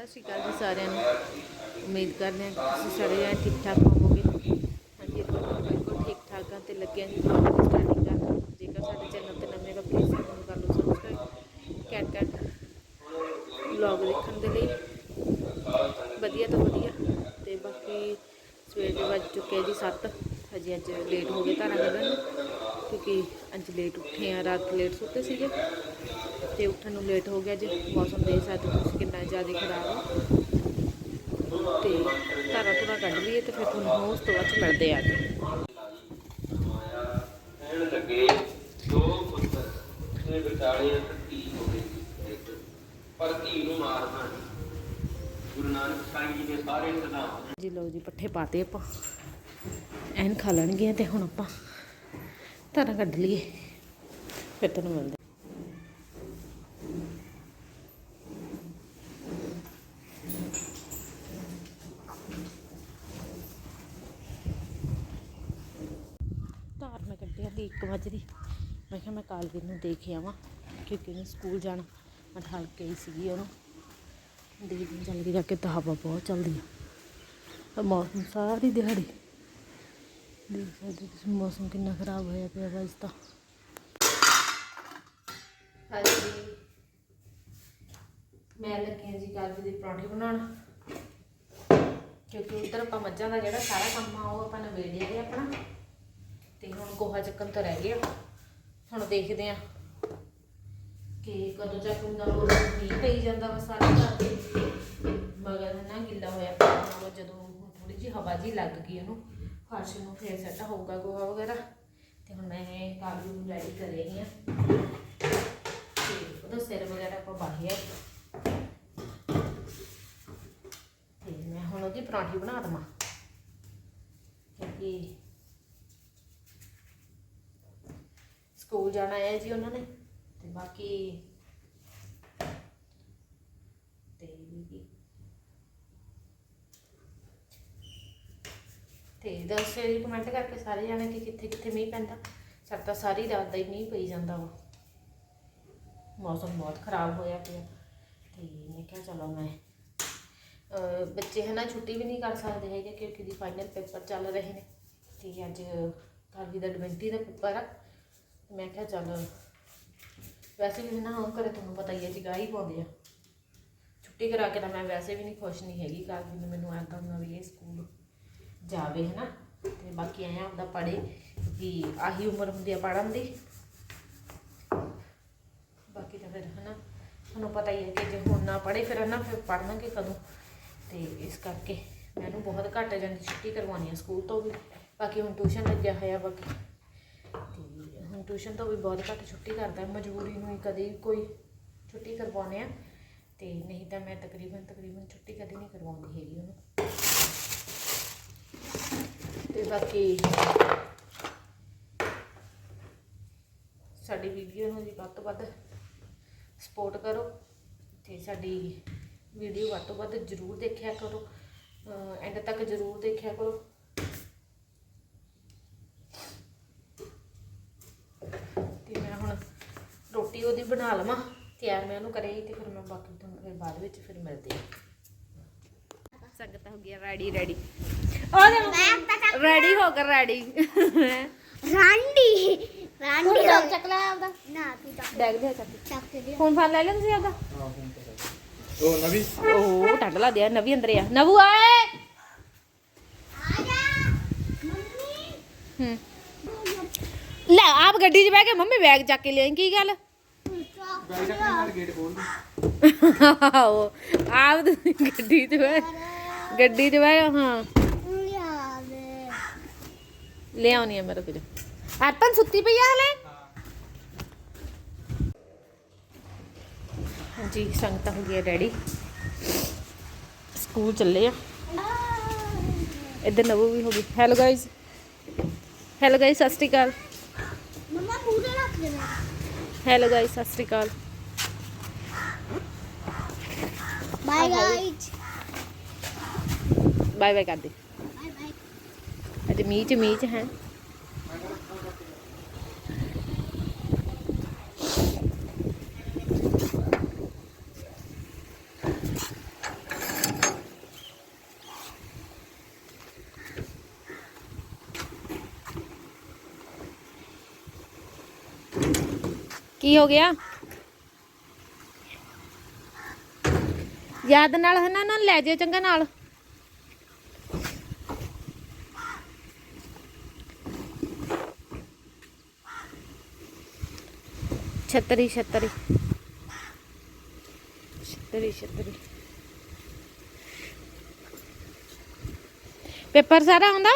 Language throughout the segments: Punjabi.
ਸਤਿ ਸ਼੍ਰੀ ਅਕਾਲ ਜੀ ਸਾਰਿਆਂ ਨੂੰ। ਉਮੀਦ ਕਰਦੇ ਹਾਂ ਤੁਸੀਂ ਸਾਰੇ ਜਣੇ ਠੀਕ ਠਾਕ ਹੋਵੋਗੇ। ਹਾਂਜੀ, ਆਪਾਂ ਬਿਲਕੁਲ ਠੀਕ ਠਾਕ ਹਾਂ ਤੇ ਲੱਗਿਆ ਜੀ ਵਲੌਗ ਸਟਾਰਟਿੰਗ ਕਰਨ। ਜੇਕਰ ਸਾਡੇ ਚੈਨਲ ਤੇ ਨਵੇਂ ਹੋ ਪਲੀਜ਼ ਸਾਨੂੰ ਕਰ ਲਓ ਸਬਸਕ੍ਰਾਈਬ ਕੈਟ ਕੈਟ ਵਲੌਗ ਦੇਖਣ ਦੇ ਲਈ। ਵਧੀਆ ਤੋਂ ਵਧੀਆ। ਤੇ ਬਾਕੀ ਸਵੇਰ ਦੇ ਵੱਜ ਚੁੱਕੇ ਜੀ 7 ਹਜੇ ਅੱਜ ਲੇਟ ਹੋ ਗਏ ਧਾਰਾਂ ਕੱਢਣ ਨੂੰ ਕਿਉਂਕਿ ਅੱਜ ਲੇਟ ਉੱਠੇ ਆ, ਰਾਤ ਲੇਟ ਸੁੱਤੇ ਸੀਗੇ। ਤੇ ਉੱਠਣ ਨੂੰ ਲੇਟ ਹੋ ਗਿਆ ਅੱਜ ਮੌਸਮ ਦੇ ਸਕਦੇ ਤੁਸੀਂ ਜ਼ਿਆਦਾ ਖਰਾਬ ਹੈ ਤੇ ਧਾਰਾਂ ਧੁਰਾਂ ਕੱਢ ਲਈਏ ਤੇ ਫਿਰ ਤੁਹਾਨੂੰ ਉਸ ਤੋਂ ਬਾਅਦ ਮਿਲਦੇ ਆ ਲੱਗੇ ਦੋ ਪੁੱਤਰ ਤੇ ਵਿਚਾਲੇ ਇੱਕ ਧੀ ਹੋਵੇਗੀ ਇੱਕ। ਪਰ ਧੀ ਨੂੰ ਮਾਰਨਾ ਨਹੀਂ ਗੁਰੂ ਨਾਨਕ ਸਾਹਿਬ ਜੀ ਦੇ ਸਾਰੇ ਸਿਧਾਂਤ ਜੀ ਲਓ ਜੀ ਪੱਠੇ ਪਾਤੇ ਆਪਾਂ। ਐਨ ਖਾ ਲੈਣਗੇ ਤੇ ਹੁਣ ਆਪਾਂ ਧਾਰਾਂ ਕੱਢ ਲਈਏ। ਫਿਰ ਤੁਹਾਨੂੰ ਮਿਲਦੇ ਧਾਰ ਮੈਂ ਕੱਢਿਆ ਦੀ 1 ਵਜੇ ਦੀ ਮੈਂ ਕਿਹਾ ਮੈਂ ਕਾਲਵੀਰ ਆਵਾਂ, ਕਿਉਂਕਿ ਉਹਨੇ ਸਕੂਲ ਜਾਣਾ। ਮੈਂ ਠਾਲ ਕੇ ਆਈ ਸੀਗੀ ਉਹਨੂੰ। ਦੇਖਦੀ ਚੱਲ ਜਾ ਕੇ ਤਾਂ ਹਵਾ ਬਹੁਤ ਚੱਲਦੀ ਆ। ਮੌਸਮ ਸਾਰੀ ਦਿਹਾੜੀ। ਦੇਖ ਸਕਦੇ ਤੁਸੀਂ ਮੌਸਮ ਕਿੰਨਾ ਖਰਾਬ ਹੋਇਆ ਪਿਆ ਅੱਜ ਤਾਂ। ਹਾਂਜੀ। ਮੈਂ ਲੱਗੀ ਹਾਂ ਜੀ ਕਾਲਵੀ ਦੇ ਪਰੌਂਠੇ ਬਣਾਉਣ। ਕਿਉਂਕਿ ਉਧਰ ਆਪਾਂ ਮੱਝਾਂ ਦਾ ਜਿਹੜਾ ਸਾਰਾ ਕੰਮ ਆ, ਉਹ ਆਪਾਂ ਨਵੇੜਿਆ ਹੈ ਆਪਣਾ। ਤੇ ਹੁਣ ਗੋਹਾ ਚੱਕਣ ਤੋਂ ਰਹਿ ਗਿਆ ਹੁਣ ਦੇਖਦੇ ਆ ਕਿ ਕਦੋਂ ਚੱਕੂਗਾ ਉਹ ਮੀਂਹ ਪਈ ਜਾਂਦਾ ਵਾ ਸਾਰੇ ਘਰ ਦੇ ਮਗਰ ਨਾ ਗਿੱਲਾ ਹੋਇਆ ਪਿਆ ਜਦੋਂ ਥੋੜੀ ਜਿਹੀ ਹਵਾ ਜੀ ਲੱਗ ਗਈ ਉਹਨੂੰ, ਫਰਸ਼ ਨੂੰ ਫੇਰ ਸੈੱਟ ਹੋਊਗਾ ਗੋਹਾ ਵਗੈਰਾ। ਤੇ ਹੁਣ ਮੈਂ ਕਾਬੂ ਨੂੰ ਰੈਡੀ ਕਰ ਰਹੀ ਹਾਂ ਤੇ ਉਹਦਾ ਸਿਰ ਵਗੈਰਾ ਆਪਾਂ ਬਾਹਿਆ ਤੇ ਮੈਂ ਹੁਣ ਉਹਦੀ ਪਰਾਂਠੀ ਬਣਾ ਦਵਾਂ। ਕਿਉਂਕਿ ਸਕੂਲ ਜਾਣਾ ਹੈ ਜੀ ਉਹਨਾਂ ਨੇ ਤੇ ਬਾਕੀ ਤੇ ਤੇ ਦੱਸਿਓ ਜੀ ਕਮੈਂਟ ਕਰਕੇ ਸਾਰੇ ਜਾਣੇ ਕਿ ਕਿੱਥੇ ਕਿੱਥੇ ਮੀਂਹ ਪੈਂਦਾ। ਸਾਡਾ ਤਾਂ ਸਾਰੀ ਰਾਤ ਦਾ ਹੀ ਮੀਂਹ ਪਈ ਜਾਂਦਾ ਵਾ। ਮੌਸਮ ਬਹੁਤ ਖਰਾਬ ਹੋਇਆ ਪਿਆ। ਤੇ ਮੈਂ ਕਿਹਾ ਚਲੋ ਮੈਂ, ਅਹ ਬੱਚੇ ਹਨਾ ਛੁੱਟੀ ਵੀ ਨਹੀਂ ਕਰ ਸਕਦੇ ਹੈਗੇ ਕਿਉਂਕਿ ਦੀ ਫਾਈਨਲ ਪੇਪਰ ਚੱਲ ਰਹੇ ਨੇ। ਤੇ ਅੱਜ ਕਾਲਵੀ ਦਾ 20 ਦਾ ਪੇਪਰ ਆ। ਮੈਂ ਕਿਹਾ ਚੱਲ, ਵੈਸੇ ਵੀ ਨਾ ਹੁਣ ਘਰੇ ਤੁਹਾਨੂੰ ਪਤਾ ਹੀ ਹੈ ਜੀ, ਗਾਹੀ ਪਾਉਂਦੇ ਆ। ਛੁੱਟੀ ਕਰਾ ਕੇ ਤਾਂ ਮੈਂ ਵੈਸੇ ਵੀ ਨਹੀਂ ਖੁਸ਼ ਨਹੀਂ ਹੈਗੀ ਕਾਲਵੀ ਨੂੰ ਮੈਨੂੰ ਐਂ ਕਰਨਾ ਵੀ ਇਹ ਸਕੂਲ ਜਾਵੇ ਹੈ ਨਾ ਤੇ ਬਾਕੀ ਐਂ ਆਪਦਾ ਪੜੇ ਕਿ ਆਹੀ ਉਮਰ ਹੁੰਦੀ ਆ ਪੜਨ ਦੀ। ਬਾਕੀ ਤਾਂ ਫਿਰ ਹੈ ਨਾ ਤੁਹਾਨੂੰ ਪਤਾ ਹੀ ਹੈ ਕਿ ਜੇ ਹੁਣ ਨਾ ਪੜੇ ਫਿਰ ਹੈ ਨਾ ਫਿਰ ਪੜਨਾਂਗੇ ਕਦੋਂ? ਤੇ ਇਸ ਕਰਕੇ ਮੈਨੂੰ ਬਹੁਤ ਘੱਟ ਜਾਂਦੀ, ਛੁੱਟੀ ਕਰਵਾਉਣੀ ਆ ਸਕੂਲ ਤੋਂ ਵੀ। ਬਾਕੀ ਹੁਣ ਟਿਊਸ਼ਨ ਲੱਗਿਆ ਹੋਇਆ ਬਾਕੀ ਤੇ ਟਿਊਸ਼ਨ ਤੋਂ ਵੀ ਬਹੁਤ ਘੱਟ ਛੁੱਟੀ ਕਰਦਾ, ਮਜਬੂਰੀ ਨੂੰ ਹੀ ਕਦੇ ਕੋਈ ਛੁੱਟੀ ਕਰਵਾਉਣੇ ਆ। ਤੇ ਨਹੀਂ ਤਾਂ ਮੈਂ ਤਕਰੀਬਨ ਤਕਰੀਬਨ ਛੁੱਟੀ ਕਦੇ ਨਹੀਂ ਕਰਵਾਉਂਦੀ ਹੈਗੀ ਉਹਨੂੰ। ਤੇ ਬਾਕੀ ਸਾਡੀ ਵੀਡੀਓ ਨੂੰ ਜੀ ਵੱਧ ਤੋਂ ਵੱਧ ਸਪੋਰਟ ਕਰੋ ਤੇ ਸਾਡੀ ਵੀਡੀਓ ਵੱਧ ਤੋਂ ਵੱਧ ਜਰੂਰ ਦੇਖਿਆ ਕਰੋ ਐਂਡ ਤੱਕ ਜਰੂਰ ਦੇਖਿਆ ਕਰੋ ਤੇ ਮੈਂ ਹੁਣ ਰੋਟੀ ਉਹਦੀ ਬਣਾ ਲਵਾਂ। ਤਿਆਰ ਮੈਂ ਉਹਨੂੰ ਕਰੇ ਤੇ ਫਿਰ ਮੈਂ ਬਾਕੀ ਤੁਹਾਨੂੰ ਫਿਰ ਬਾਅਦ ਵਿੱਚ ਫਿਰ ਮਿਲਦੇ ਆ। ਸੰਗਤ ਹੋ ਗਿਆ ਰੈਡੀ ਰੈਡੀ ਰੈਡੀ ਹੋ ਕਰ ਰੈਡੀ। ਰਾਂਡੀ ਰਾਂਡੀ। ਦਾ ਚੱਕਲਾ ਆਪਦਾ। ਨਾ ਤੂੰ ਡੈਗ ਦੇ ਚੱਕ। ਚੱਕ ਦੇ। ਫੋਨ ਫਾਨ ਲੈ ਲੈਂਦੇ ਸੀ ਆਪਦਾ। ਉਹ ਨਵੀ। ਉਹ ਟੱਡ ਲਾ ਦਿਆ ਨਵੀ ਅੰਦਰ ਆ। ਨਵੂ ਆਏ! ਆ ਜਾ। ਮੰਮੀ। ਹੂੰ। ਲੈ ਆਪ ਗੱਡੀ 'ਚ ਬਹਿ ਕੇ ਮੰਮੀ ਬੈਗ ਚੱਕ ਕੇ ਲਿਆਈ ਕੀ ਗੱਲ? ਆਹੋ ਆਪ ਤੁਸੀਂ ਗੱਡੀ 'ਚ ਬਹਿ, ਗੱਡੀ 'ਚ ਬਹਿ, ਹਾਂ। ਲੈ ਆਉਣੀ ਆ ਮੇਰੇ ਕੋਲ। ਅਰਪਨ ਸੁੱਤੀ ਪਈ ਆ ਹਲੇ? ਹਾਂਜੀ, ਸੰਗਤ ਹੋ ਗਈ ਰੈਡੀ ਸਕੂਲ ਚੱਲੇ ਆ। ਇੱਧਰ ਨਵੂ ਵੀ ਹੋ ਗਈ। ਹੈਲੋ ਗਾਇਜ਼ ਹੈਲੋ ਗਾਇਜ਼ ਸਤਿ ਸ਼੍ਰੀ ਅਕਾਲ। ਮਮਾ ਪੂਰੇ ਰੱਖ ਦੇਣਾ। ਹੈਲੋ ਗਾਇਸ ਸਤਿ ਸ੍ਰੀ ਅਕਾਲ। ਬਾਏ ਗਾਇਸ ਬਾਏ ਬਾਏ ਕਰ ਬਾਏ ਬਾਏ ਅੱਜ ਮੀਚ ਮੀਚ ਹੈ। ਕੀ ਹੋ ਗਿਆ? ਯਾਦ ਨਾਲ ਹਨਾ ਨਾ ਲੈ ਜਿਓ ਚੰਗਾ ਨਾਲ। ਛਤਰੀ ਛਤਰੀ। ਛਤਰੀ ਛਤਰੀ। ਪੇਪਰ ਸਾਰਾ ਆਉਂਦਾ?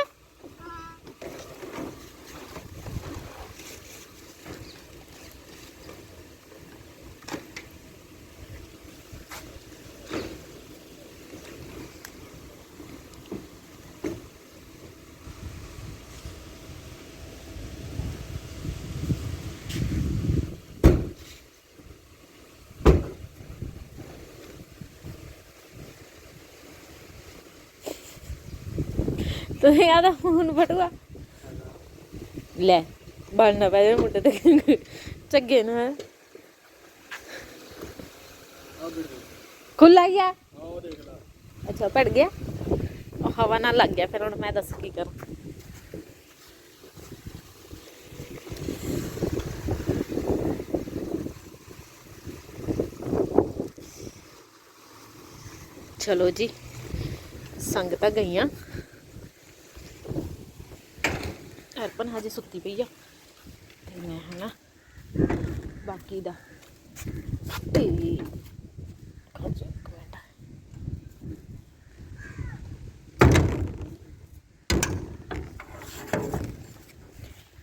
ਤੁਸੀਂ ਆਦਾ ਫੋਨ ਫੜੂਆ ਲੈ ਬਣਨਾ ਪੈ ਜਾਵੇ ਮੁੰਡੇ ਤੇ ਚੱਗੇ ਨਾ। ਹੈਂ। ਖੁੱਲਾ ਗਿਆ? ਅੱਛਾ ਪੜ ਗਿਆ। ਉਹ ਹਵਾ ਨਾਲ ਲੱਗ ਗਿਆ, ਫਿਰ ਹੁਣ ਮੈਂ ਦੱਸ ਕੀ ਕਰਾਂ। ਚਲੋ ਜੀ, ਸੰਗਤਾਂ ਗਈਆਂ। ਅਰਪਨ ਹਜੇ ਸੁੱਤੀ ਪਈ ਆ। ਤੇ ਮੈਂ ਹਨਾ, ਬਾਕੀ ਦਾ ਤੇ ਖਰਚਾ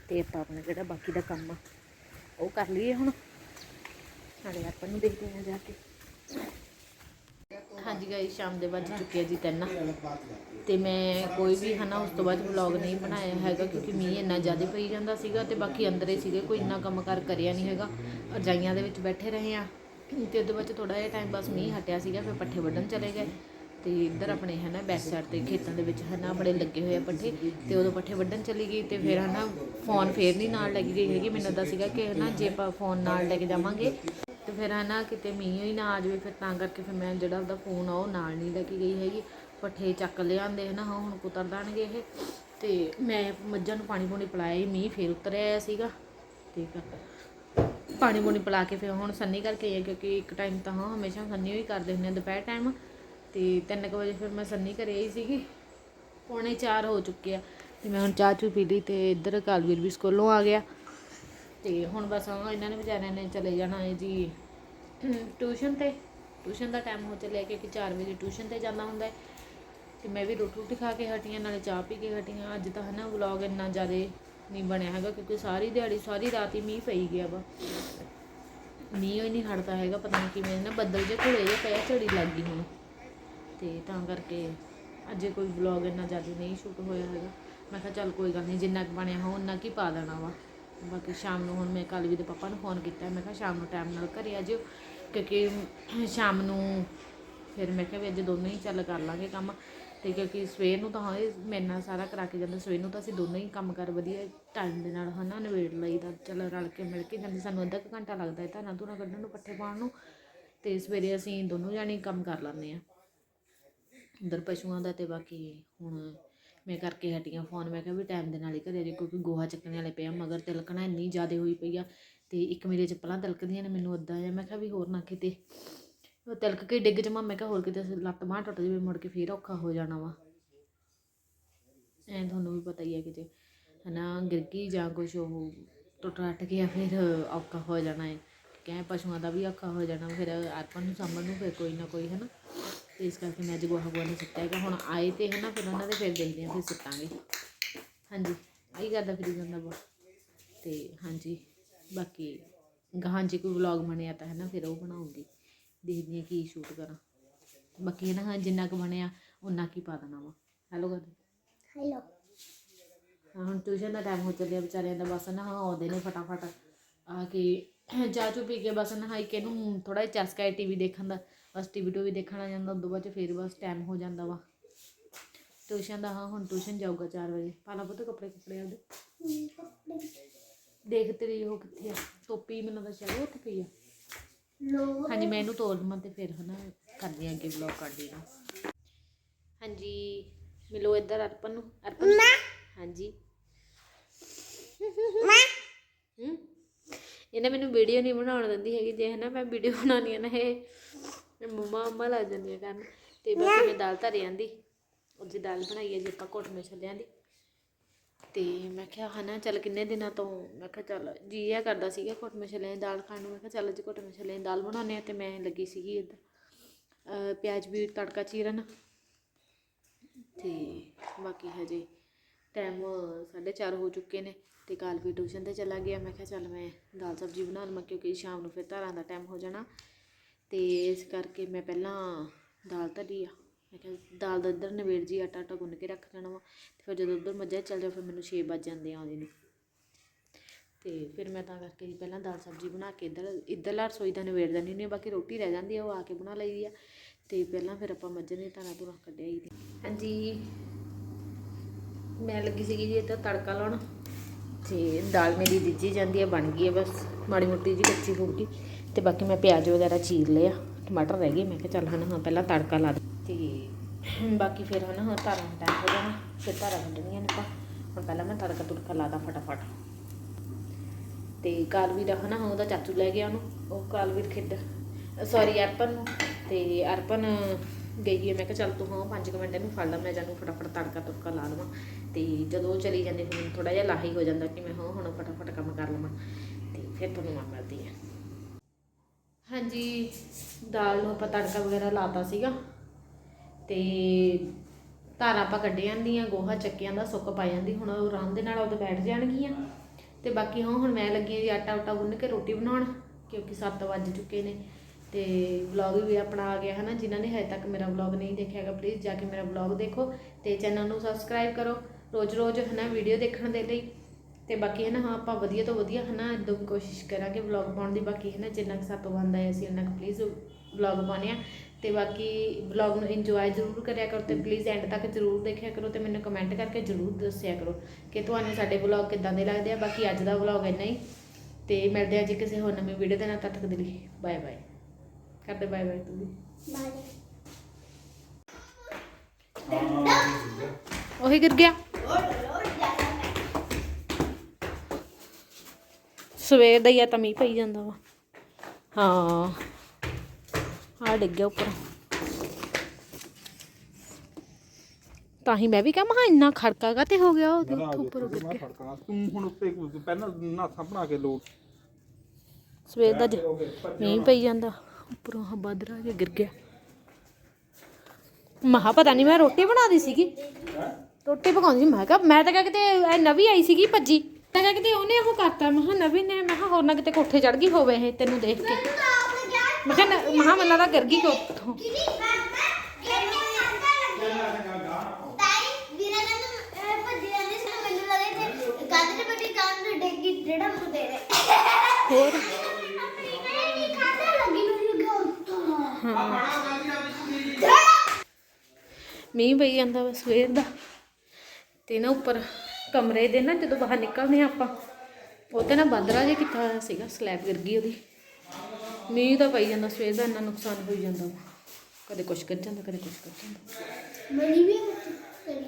ਤੇ ਆਪਾਂ ਆਪਣਾ ਜਿਹੜਾ ਬਾਕੀ ਦਾ ਕੰਮ ਆ, ਉਹ ਕਰ ਲਈਏ ਹੁਣ। ਨਾਲੇ ਆਪਾਂ ਨੂੰ ਦੇਖਦੇ ਹਾਂ ਜਾ ਕੇ। ਹਾਂਜੀ ਗਾਇਸ ਸ਼ਾਮ ਦੇ ਵੱਜ ਚੁੱਕਿਆ ਜੀ ਤਿੰਨ। ਤੇ ਮੈਂ ਕੋਈ ਵੀ ਹਨਾ, ਉਸ ਤੋਂ ਬਾਅਦ ਵਲੌਗ ਨਹੀਂ ਬਣਾਇਆ ਹੈਗਾ, ਕਿਉਂਕਿ ਮੀਂਹ ਇੰਨਾ ਜ਼ਿਆਦਾ ਪਈ ਜਾਂਦਾ ਸੀਗਾ ਤੇ ਬਾਕੀ ਅੰਦਰੇ ਸੀਗੇ, ਕੋਈ ਇੰਨਾ ਕੰਮ ਕਰ ਕਰਿਆ ਨਹੀਂ ਹੈਗਾ। ਰਜਾਈਆਂ ਦੇ ਵਿੱਚ ਬੈਠੇ ਰਹੇ ਆ। ਤੇ ਉਹਦੇ ਵਿੱਚ ਥੋੜਾ ਜਿਹਾ ਟਾਈਮ ਬਸ ਮੀਂਹ ਹਟਿਆ ਸੀਗਾ, ਫਿਰ ਪੱਠੇ ਵੱਢਣ ਚਲੇ ਗਏ। ਤੇ ਇੱਧਰ ਆਪਣੇ ਹਨਾ ਬੈਕ ਸਾਈਡ ਤੇ ਖੇਤਾਂ ਦੇ ਵਿੱਚ ਹਨਾ, ਬੜੇ ਲੱਗੇ ਹੋਏ ਆ ਪੱਠੇ। ਤੇ ਉਦੋਂ ਪੱਠੇ ਵੱਢਣ ਚਲੀ ਗਈ ਤੇ ਫਿਰ ਹਨਾ ਫੋਨ ਫੇਰ ਨਹੀਂ ਨਾਲ ਲੈ ਕੇ ਗਈ ਹੈਗੀ। ਮੈਨੂੰ ਤਾਂ ਸੀਗਾ ਕਿ ਹਨਾ, ਜੇ ਆਪਾਂ ਫੋਨ ਨਾਲ ਲੈ ਕੇ ਜਾਵਾਂਗੇ ਤੇ ਫਿਰ ਹੈ ਨਾ ਕਿਤੇ ਮੀਂਹ ਹੀ ਨਾ ਆ ਜਾਵੇ, ਫਿਰ ਤਾਂ ਕਰਕੇ ਫਿਰ ਮੈਂ ਜਿਹੜਾ ਉਹਦਾ ਫੋਨ ਆ ਉਹ ਨਾਲ ਨਹੀਂ ਲੈ ਕੇ ਗਈ ਹੈਗੀ। ਪੱਠੇ ਚੱਕ ਲਿਆਂਦੇ ਹਨਾ ਹਾਂ ਹੁਣ ਕੁਤਰ ਦੇਣਗੇ ਇਹ। ਤੇ ਮੈਂ ਮੱਝਾਂ ਨੂੰ ਪਾਣੀ ਪੂਣੀ ਪਿਲਾਇਆ ਹੀ ਮੀਂਹ ਫੇਰ ਉਤਰਿਆ ਆਇਆ ਸੀਗਾ। ਠੀਕ ਆ। ਪਾਣੀ ਪੂਣੀ ਪਿਲਾ ਕੇ ਫਿਰ ਹੁਣ ਸੰਨੀ ਕਰਕੇ ਆਈ ਹਾਂ ਕਿਉਂਕਿ ਇੱਕ ਟਾਈਮ ਤਾਂ ਹਾਂ ਹਮੇਸ਼ਾ ਸੰਨੀ ਹੀ ਕਰਦੇ ਹੁੰਦੇ ਆ ਦੁਪਹਿਰ ਟਾਈਮ ਤੇ 3 ਵਜੇ ਫਿਰ ਮੈਂ ਸੰਨੀ ਘਰੇ ਆਈ ਸੀਗੀ। ਪੌਣੇ 4 ਹੋ ਚੁੱਕੇ ਆ। ਤੇ ਮੈਂ ਹੁਣ ਚਾਹ ਚੂ ਪੀ ਲਈ ਤੇ ਇੱਧਰ ਕਾਲਵੀਰ ਵੀ ਸਕੂਲੋਂ ਆ ਗਿਆ। ਤੇ ਹੁਣ ਬਸ ਹਾਂ, ਇਹਨਾਂ ਨੇ ਵਿਚਾਰਿਆਂ ਨੇ ਚਲੇ ਜਾਣਾ ਹੈ ਜੀ। ਟਿਊਸ਼ਨ ਤੇ। ਟਿਊਸ਼ਨ ਦਾ ਟਾਈਮ ਹੋ ਚੱਲਿਆ ਕਿਉਂਕਿ 4 ਵਜੇ ਟਿਊਸ਼ਨ ਤੇ ਜਾਣਾ ਹੁੰਦਾ ਹੈ। ਤੇ ਮੈਂ ਵੀ ਰੋਟੀ ਰੋਟੀ ਖਾ ਕੇ ਹਟੀਆਂ ਨਾਲੇ ਚਾਹ ਪੀ ਕੇ ਹਟੀਆਂ ਅੱਜ ਤਾਂ ਹਨਾ ਵਲੌਗ ਇੰਨਾ ਜ਼ਿਆਦਾ ਨਹੀਂ ਬਣਿਆ ਹੈਗਾ, ਕਿਉਂਕਿ ਸਾਰੀ ਦਿਹਾੜੀ, ਸਾਰੀ ਰਾਤ ਹੀ ਮੀਂਹ ਪਈ ਗਿਆ ਵਾ। ਮੀਂਹ ਹੀ ਨਹੀਂ ਹਟਦਾ ਹੈਗਾ, ਪਤਾ ਨਹੀਂ ਕਿਵੇਂ ਨਾ ਬੱਦਲ ਜੇ ਘੁਲੇ ਜੇ ਪਿਆ ਝੜੀ ਲੱਗ ਗਈ ਹੁਣ। ਤੇ ਤਾਂ ਕਰਕੇ ਅੱਜ ਕੋਈ ਵਲੌਗ ਇੰਨਾ ਜ਼ਿਆਦਾ ਨਹੀਂ ਸ਼ੂਟ ਹੋਇਆ ਹੈਗਾ। ਮੈਂ ਕਿਹਾ ਚੱਲ ਕੋਈ ਗੱਲ ਨਹੀਂ, ਜਿੰਨਾ ਕੁ ਬਣਿਆ ਹੋ ਉਨਾ ਕੀ ਪਾ ਦੇਣਾ ਵਾ। ਬਾਕੀ ਸ਼ਾਮ ਨੂੰ ਹੁਣ ਮੈਂ ਕਾਲਵੀ ਦੇ ਪਾਪਾ ਨੂੰ ਫੋਨ ਕੀਤਾ, ਮੈਂ ਕਿਹਾ ਸ਼ਾਮ ਨੂੰ ਟਾਈਮ ਨਾਲ ਘਰੇ ਆ ਜਿਓ, ਕਿਉਂਕਿ ਸ਼ਾਮ ਨੂੰ ਫਿਰ ਮੈਂ ਕਿਹਾ ਵੀ ਅੱਜ ਦੋਨੋਂ ਹੀ ਚੱਲ ਕਰ ਲਾਂਗੇ ਕੰਮ, ਤੇ ਕਿਉਂਕਿ ਸਵੇਰ ਨੂੰ ਤਾਂ ਹਾਂ ਇਹ ਮੇਰੇ ਨਾਲ ਸਾਰਾ ਕਰਾ ਕੇ ਜਾਂਦਾ, ਸਵੇਰ ਨੂੰ ਤਾਂ ਅਸੀਂ ਦੋਨੋਂ ਹੀ ਕੰਮ ਕਰ ਵਧੀਆ ਟਾਈਮ ਦੇ ਨਾਲ, ਹਨਾ, ਨਿਬੇੜ ਲਈਦਾ ਚੱਲ ਰਲ ਕੇ ਮਿਲ ਕੇ ਜਾਂਦੇ, ਸਾਨੂੰ ਅੱਧਾ ਕੁ ਘੰਟਾ ਲੱਗਦਾ ਹੈ ਧਾਨਾਂ ਧੁਨਾ ਕੱਢਣ ਨੂੰ, ਪੱਠੇ ਪਾਉਣ ਨੂੰ, ਤੇ ਸਵੇਰੇ ਅਸੀਂ ਦੋਨੋਂ ਜਾਣੇ ਕੰਮ ਕਰ ਲੈਂਦੇ ਆ ਅੰਦਰ ਪਸ਼ੂਆਂ ਦਾ ਤੇ ਬਾਕੀ ਹੁਣ ਮੈਂ ਕਰਕੇ ਹਟੀਆਂ ਫੋਨ, ਮੈਂ ਕਿਹਾ ਵੀ ਟਾਈਮ ਦੇ ਨਾਲ ਹੀ ਘਰੇ ਜੇ ਕਿਉਂਕਿ ਗੋਹਾ ਚੱਕਣ ਵਾਲੇ ਪਿਆ ਮਗਰ ਤਿਲਕਣਾ ਇੰਨੀ ਜ਼ਿਆਦਾ ਹੋਈ ਪਈ ਆ ਤੇ ਇੱਕ ਮੇਰੇ ਚੱਪਲਾਂ ਤਿਲਕਦੀਆਂ ਨੇ, ਮੈਨੂੰ ਅੱਧਾ ਆ ਮੈਂ ਕਿਹਾ ਵੀ ਹੋਰ ਨਾ ਕਿਤੇ। ਉਹ ਤਿਲਕ ਕੇ ਡਿੱਗ ਜਮਾ ਮੈਂ ਕਿਹਾ ਹੋਰ ਕਿਤੇ ਲੱਤ ਬਾਂਹ ਟੁੱਟ ਜਾਵੇ, ਮੁੜ ਕੇ ਫੇਰ ਔਖਾ ਹੋ ਜਾਣਾ ਵਾ। ਐਂ ਤੁਹਾਨੂੰ ਵੀ ਪਤਾ ਹੀ ਹੈ ਕਿ ਜੇ ਹਨਾ, ਗਿਰ ਗਈ ਜਾਂ ਕੁਛ ਉਹ ਟੁੱਟ ਰੱਟ ਗਿਆ, ਫਿਰ ਔਖਾ ਹੋ ਜਾਣਾ ਹੈ ਕਿਹ ਪਸ਼ੂਆਂ ਦਾ ਵੀ ਔਖਾ ਹੋ ਜਾਣਾ, ਫਿਰ ਆਪਾਂ ਨੂੰ, ਸਾਂਭਣ ਨੂੰ ਫਿਰ ਕੋਈ ਨਾ ਕੋਈ, ਹਨਾ। ਤੇ ਇਸ ਕਰਕੇ ਮੈਂ ਅੱਜ ਗੋਹਾ ਗੋਹਾ ਨਹੀਂ ਸਿੱਟਿਆ ਹੈਗਾ। ਹੁਣ ਆਏ ਤੇ ਹਨਾ ਫਿਰ ਉਹਨਾਂ ਦੇ ਫਿਰ ਦੇਖਦੇ ਹਾਂ ਫਿਰ ਸਿੱਟਾਂਗੇ। ਹਾਂਜੀ ਆਹੀ ਕਰਦਾ ਫਿਰ ਜਾਂਦਾ ਵਾ ਤੇ ਹਾਂਜੀ ਬਾਕੀ ਗਾਹਾਂ ਜੇ ਕੋਈ ਵਲੌਗ ਬਣਿਆ ਤਾਂ ਹੈ ਨਾ ਫਿਰ ਉਹ ਬਣਾਉਂਗੀ। ਦੇਖਦੀ ਹਾਂ ਕੀ ਸ਼ੂਟ ਕਰਾਂ। ਬਾਕੀ ਹੈ ਨਾ ਹਾਂ ਜਿੰਨਾ ਕੁ ਬਣਿਆ ਉਨਾ ਕੀ ਪਾ ਦੇਣਾ ਵਾ। ਹੈਲੋ ਕਰ ਹੈਲੋ। ਹਾਂ ਹੁਣ ਟਿਊਸ਼ਨ ਦਾ ਟਾਈਮ ਹੋ ਚੱਲਿਆ ਵਿਚਾਰਿਆਂ ਦਾ ਬਸ ਨਾ ਹਾਂ ਆਉਂਦੇ ਨੇ ਫਟਾਫਟ। ਆ ਕੇ ਚਾਹ ਚੂ ਪੀ ਕੇ ਬਸ ਨਹਾਈ ਕੇ ਨੂੰ ਥੋੜਾ ਜਿਹਾ ਚਸਕਾ ਟੀਵੀ ਦੇਖਣ ਦਾ ਬਸ ਟੀਵੀ ਟੂ ਵੀ ਦੇਖਣਾ ਜਾਂਦਾ ਉਦੋਂ ਬਾਅਦ ਫਿਰ ਬਸ ਟਾਈਮ ਹੋ ਜਾਂਦਾ ਵਾ। ਟਿਊਸ਼ਨ ਦਾ ਹਾਂ ਹੁਣ ਟਿਊਸ਼ਨ ਜਾਊਗਾ 4 ਵਜੇ। ਪਾਲਾ ਪੁੱਤ ਕੱਪੜੇ ਕੱਪੜੇ ਆਪਦੇ? ਦੇਖ ਤੇਰੀ ਉਹ ਕਿੱਥੇ ਆ? ਟੋਪੀ ਮੈਨੂੰ ਤਾਂ ਸ਼ਾਇਦ ਉੱਥੇ ਪਈ ਆ? ਹਾਂਜੀ ਮੈਂ ਇਹਨੂੰ ਤੋੜ ਲਵਾਂ ਤੇ ਫਿਰ ਹਨਾ ਕਰਦੀ ਹਾਂ ਅੱਗੇ ਵਲੌਗ ਕਰਦੀ ਹਾਂ ਹਾਂਜੀ ਮਿਲੋ ਇੱਧਰ ਅਰਪਨ ਨੂੰ। ਅਰਪਨ ਹਾਂਜੀ। ਇਹਨੇ ਮੈਨੂੰ ਵੀਡੀਓ ਨਹੀਂ ਬਣਾਉਣ ਦਿੰਦੀ ਹੈਗੀ ਜੇ ਹਨਾ ਮੈਂ ਵੀਡੀਓ ਬਣਾਉਣੀ ਹੈ ਨਾ ਇਹ। ਮੰਮਾ ਮੰਮਾ ਲੱਗ ਜਾਂਦੀਆਂ ਕਰਨ। ਤੇ ਬਾਕੀ ਮੈਂ ਦਾਲ ਧਰ ਜਾਂਦੀ ਉਹ ਜੀ ਦਾਲ ਬਣਾਈ ਹੈ ਜੀ, ਆਪਾਂ ਘੁੱਟਵੇਂ ਛੱਲਿਆਂ ਦੀ। ਤੇ ਮੈਂ ਕਿਹਾ, ਹਨਾ, ਚੱਲ ਕਿੰਨੇ ਦਿਨਾਂ ਤੋਂ? ਮੈਂ ਕਿਹਾ, ਚੱਲ ਜੀ ਇਹ ਕਰਦਾ ਸੀਗਾ ਘੁੱਟਵੇਂ ਛੱਲਿਆਂ ਦੀ ਦਾਲ ਖਾਣ ਨੂੰ। ਮੈਂ ਕਿਹਾ, ਚੱਲ ਅੱਜ ਘੁੱਟਵੇਂ ਛੱਲਿਆਂ ਦੀ ਦਾਲ ਬਣਾਉਂਦੇ ਆ ਤੇ ਮੈਂ ਲੱਗੀ ਸੀਗੀ ਇੱਧਰ ਪਿਆਜ਼ ਵੀ ਤੜਕਾ ਚੀਰਨ। ਤੇ ਬਾਕੀ ਹਜੇ ਟਾਈਮ 4:30 ਹੋ ਚੁੱਕੇ ਨੇ ਤੇ ਕੱਲ ਵੀ ਟਿਊਸ਼ਨ ਤੇ ਚਲਾ ਗਿਆ। ਮੈਂ ਕਿਹਾ, ਚੱਲ ਮੈਂ ਦਾਲ ਸਬਜ਼ੀ ਬਣਾ ਲਵਾਂ ਕਿਉਂਕਿ ਸ਼ਾਮ ਨੂੰ ਫਿਰ ਧਾਰਾਂ ਦਾ ਟਾਈਮ ਹੋ ਜਾਣਾ। ਅਤੇ ਇਸ ਕਰਕੇ ਮੈਂ ਪਹਿਲਾਂ ਦਾਲ ਧਰੀ ਆ। ਮੈਂ ਕਿਹਾ ਦਾਲ ਦਾ ਇੱਧਰ ਨਿਬੇੜ ਜੀ, ਆਟਾ ਆਟਾ ਗੁੰਨ ਕੇ ਰੱਖ ਲੈਣਾ ਵਾ ਅਤੇ ਫਿਰ ਜਦੋਂ ਉੱਧਰ ਮੱਝਾਂ 'ਚ ਚੱਲ ਜਾ ਫਿਰ ਮੈਨੂੰ ਛੇ ਵੱਜ ਜਾਂਦੇ ਆ ਆਉਂਦੇ ਨੂੰ। ਅਤੇ ਫਿਰ ਮੈਂ ਤਾਂ ਕਰਕੇ ਜੀ ਪਹਿਲਾਂ ਦਾਲ ਸਬਜ਼ੀ ਬਣਾ ਕੇ ਇੱਧਰ ਇੱਧਰਲਾ ਰਸੋਈ ਦਾ ਨਿਬੇੜ ਦਿੰਦੀ ਹੁੰਦੀ ਹਾਂ ਬਾਕੀ ਰੋਟੀ ਰਹਿ ਜਾਂਦੀ ਆ, ਉਹ ਆ ਕੇ ਬਣਾ ਲਈਦੀ ਆ। ਅਤੇ ਪਹਿਲਾਂ ਫਿਰ ਆਪਾਂ ਮੱਝਾਂ ਦੀਆਂ ਧਾਰਾਂ ਧੁਰਾਂ ਕੱਢਿਆ ਹੀ ਹਾਂਜੀ। ਮੈਂ ਲੱਗੀ ਸੀਗੀ ਜੀ ਇੱਧਰ ਤੜਕਾ ਲਾਉਣ। ਤੇ ਦਾਲ ਮੇਰੀ ਰਿੱਝੀ ਜਾਂਦੀ ਆ, ਬਣ ਗਈ ਆ ਬਸ। ਮਾੜੀ ਮੋਟੀ ਜੀ ਕੱਚੀ ਹੋਊਗੀ। ਤੇ ਬਾਕੀ ਮੈਂ ਪਿਆਜ਼ ਵਗੈਰਾ ਚੀਰ ਲਿਆ ਟਮਾਟਰ ਰਹਿ ਗਏ, ਮੈਂ ਕਿਹਾ ਚੱਲ ਹਨਾ, ਹਾਂ, ਪਹਿਲਾਂ ਤੜਕਾ ਲਾ ਦੇ। ਤੇ ਬਾਕੀ ਫਿਰ ਹਨਾ, ਹਾਂ, ਧਾਰਾਂ ਟਾਈਮ ਹੋ ਜਾਣਾ ਫਿਰ ਧਾਰਾਂ ਕੱਢਣੀਆਂ ਨੇ ਆਪਾਂ। ਹੁਣ ਪਹਿਲਾਂ ਮੈਂ ਤੜਕਾ ਤੁੜਕਾ ਲਾਦਾ ਫਟਾਫਟ। ਤੇ ਕਾਲਵੀਰ ਹਨਾ, ਹਾਂ, ਉਹਦਾ ਚਾਚੂ ਲੈ ਗਿਆ ਉਹਨੂੰ, ਉਹ ਕਾਲਵੀਰ ਖੇਡ ਸੌਰੀ ਅਰਪਨ ਨੂੰ। ਤੇ ਅਰਪਨ ਗਈ ਹੈ ਮੈਂ ਕਿਹਾ ਚੱਲ ਤੂੰ, ਹਾਂ 5 ਮਿੰਟ ਇਹਨੂੰ ਫੜ ਲਾ, ਮੈਂ ਜਾਨੂੰ ਫਟਾਫਟ ਤੜਕਾ ਤੁੜਕਾ ਲਾ ਲਵਾਂ। ਤੇ ਜਦੋਂ ਉਹ ਚਲੀ ਜਾਂਦੀ ਫਿਰ ਮੈਨੂੰ ਥੋੜਾ ਜਿਹਾ ਲਾਹੀ ਹੋ ਜਾਂਦਾ ਕਿ ਮੈਂ, ਹਾਂ, ਹੁਣ ਫਟਾਫਟ ਕੰਮ ਕਰ ਲਵਾਂ। ਤੇ ਫਿਰ ਤੁਹਾਨੂੰ ਮਾਂ ਮਿਲਦੀ ਹੈ ਹਾਂਜੀ, ਦਾਲ ਨੂੰ ਆਪਾਂ ਤੜਕਾ ਵਗੈਰਾ ਲਾਤਾ ਸੀਗਾ। ਤੇ ਧਾਰਾਂ ਆਪਾਂ ਕੱਢ ਜਾਂਦੀਆਂ, ਗੋਹਾ ਚੱਕਿਆਂ ਦਾ ਸੁੱਕ ਪਾ ਜਾਂਦੀ, ਹੁਣ ਉਹ ਆਰਾਮ ਦੇ ਨਾਲ ਉਹਦੇ ਬੈਠ ਜਾਣਗੀਆਂ। ਤੇ ਬਾਕੀ ਹਾਂ ਹੁਣ ਮੈਂ ਲੱਗੀ ਹਾਂ ਜੀ ਆਟਾ ਉਟਾ ਗੁੰਨ ਕੇ ਰੋਟੀ ਬਣਾਉਣ, ਕਿਉਂਕਿ 7 ਵੱਜ ਚੁੱਕੇ ਨੇ। ਤੇ ਵਲੌਗ ਵੀ ਆਪਣਾ ਆ ਗਿਆ ਹੈ ਨਾ ਜਿਨ੍ਹਾਂ ਨੇ ਹਜੇ ਤੱਕ ਮੇਰਾ ਵਲੌਗ ਨਹੀਂ ਦੇਖਿਆ ਹੈਗਾ ਪਲੀਜ਼ ਜਾ ਕੇ ਮੇਰਾ ਵਲੌਗ ਦੇਖੋ ਤੇ ਚੈਨਲ ਨੂੰ ਸਬਸਕ੍ਰਾਈਬ ਕਰੋ। ਰੋਜ਼-ਰੋਜ਼ ਹੈ ਨਾ ਵੀਡੀਓ ਦੇਖਣ ਦੇ ਲਈ। ਤੇ ਬਾਕੀ ਹੈ ਨਾ ਹਾਂ ਆਪਾਂ ਵਧੀਆ ਤੋਂ ਵਧੀਆ ਹੈ ਨਾ ਇਦੋਂ ਵੀ ਕੋਸ਼ਿਸ਼ ਕਰਾਂਗੇ ਵਲੌਗ ਪਾਉਣ ਦੀ। ਬਾਕੀ ਹੈ ਨਾ ਜਿੰਨਾ ਕੁ ਸਾਤੋਂ ਬਣਦਾ ਹੈ ਅਸੀਂ ਉਹਨਾਂ ਕੁ ਪਲੀਜ਼ ਵਲੌਗ ਪਾਉਂਦੇ ਆ ਤੇ ਬਾਕੀ ਵਲੌਗ ਨੂੰ ਇੰਜੋਏ ਜ਼ਰੂਰ ਕਰਿਆ ਕਰੋ ਤੇ ਪਲੀਜ਼ ਐਂਡ ਤੱਕ ਜ਼ਰੂਰ ਦੇਖਿਆ ਕਰੋ ਤੇ ਮੈਨੂੰ ਕਮੈਂਟ ਕਰਕੇ ਜ਼ਰੂਰ ਦੱਸਿਆ ਕਰੋ ਕਿ ਤੁਹਾਨੂੰ ਸਾਡੇ ਵਲੌਗ ਕਿੱਦਾਂ ਦੇ ਲੱਗਦੇ ਆ। ਬਾਕੀ ਅੱਜ ਦਾ ਵਲੌਗ ਇੰਨਾ ਹੀ। ਤੇ ਮਿਲਦੇ ਆ ਜੀ ਕਿਸੇ ਹੋਰ ਨਵੀਂ ਵੀਡੀਓ ਦੇ ਨਾਲ ਤਦ ਤੱਕ ਦੇ ਲਈ ਬਾਏ ਬਾਏ ਕਰਦੇ ਬਾਏ ਬਾਏ ਤੂੰ ਵੀ ਬਾਏ ਉਹੀ ਗਿਰ ਗਿਆ। ਸਵੇਰ ਦਾ ਹੀ ਆ ਤਾਂ ਮੀਂਹ ਪਈ ਜਾਂਦਾ ਵਾ। ਹਾਂ। ਆ ਡਿੱਗ ਗਿਆ ਉੱਪਰ। ਤਾਂ ਹੀ ਮੈਂ ਵੀ ਕਹਾਂ ਮਹਾ ਇੰਨਾ ਖੜਕਾ ਗਾ ਤੇ ਹੋ ਗਿਆ ਉਹ ਉੱਪਰ ਗਿਆ। ਫੜਕਣਾ ਤੂੰ ਹੁਣ ਉੱਤੇ ਪਹਿਲਾਂ ਨਾਥਾ ਬਣਾ ਕੇ ਲੋਟ ਸਵੇਰ ਦਾ ਜ- ਮੀਂਹ ਪਈ ਜਾਂਦਾ। ਉੱਪਰੋਂ ਹਾਂ ਬਾਦਰਾ ਜਿਹਾ ਗਿਰ ਗਿਆ। ਮਹਾ ਪਤਾ ਨਹੀਂ ਮੈਂ ਰੋਟੀ ਬਣਾਦੀ ਸੀਗੀ। ਰੋਟੀ ਪਕਾਉਂਦੀ ਮੈਂ ਕਿਹਾ ਮੈਂ ਤਾਂ ਕਿਹਾ ਕਿਤੇ ਇਹ ਨਵੀਂ ਆਈ ਸੀਗੀ ਭੱਜੀ। ਤਾਂ ਕਿਹਾ ਕਿਤੇ ਉਹਨੇ ਉਹ ਕਰਤਾ। ਮੈਂ ਕਿਹਾ ਨਵੀਂ ਨੇ ਮੈਂ ਕਿਹਾ ਹੋਰ ਨਾ ਕਿਤੇ ਕੋਠੇ ਚੜ ਗਈ ਹੋਵੇ ਇਹ ਤੈਨੂੰ ਦੇਖ ਕੇ। ਮੈਂ ਕਿਹਾ ਨ- ਮਹਾ ਮੈਨੂੰ ਲੱਗਦਾ ਗਿਰ ਗਈ ਕੋਠੋਂ ਹੋਰ? ਮੀਂਹ ਪਈ ਜਾਂਦਾ ਵਾ ਸਵੇਰ ਦਾ। ਤੇ ਨਾ ਉੱਪਰ ਕਮਰੇ ਦੇ ਨਾ, ਜਦੋਂ ਬਾਹਰ ਨਿਕਲਦੇ ਆ ਆਪਾਂ, ਉਹ ਉਹਤੇ ਨਾ ਬਾਦਰਾ ਜਿਹਾ ਕੀਤਾ ਹੋਇਆ ਸੀਗਾ ਸਲੈਬ ਗਿਰ ਗਈ ਉਹਦੀ। ਮੀਂਹ ਤਾਂ ਪਈ ਜਾਂਦਾ, ਸਵੇਰ ਦਾ ਇੰਨਾ ਨੁਕਸਾਨ ਹੋਈ ਜਾਂਦਾ। ਕਦੇ ਕੁਛ ਕਰ ਜਾਂਦਾ, ਕਦੇ ਕੁਛ ਕਰ ਜਾਂਦਾ। ਮਣੀ ਵੀ ਕਰੀ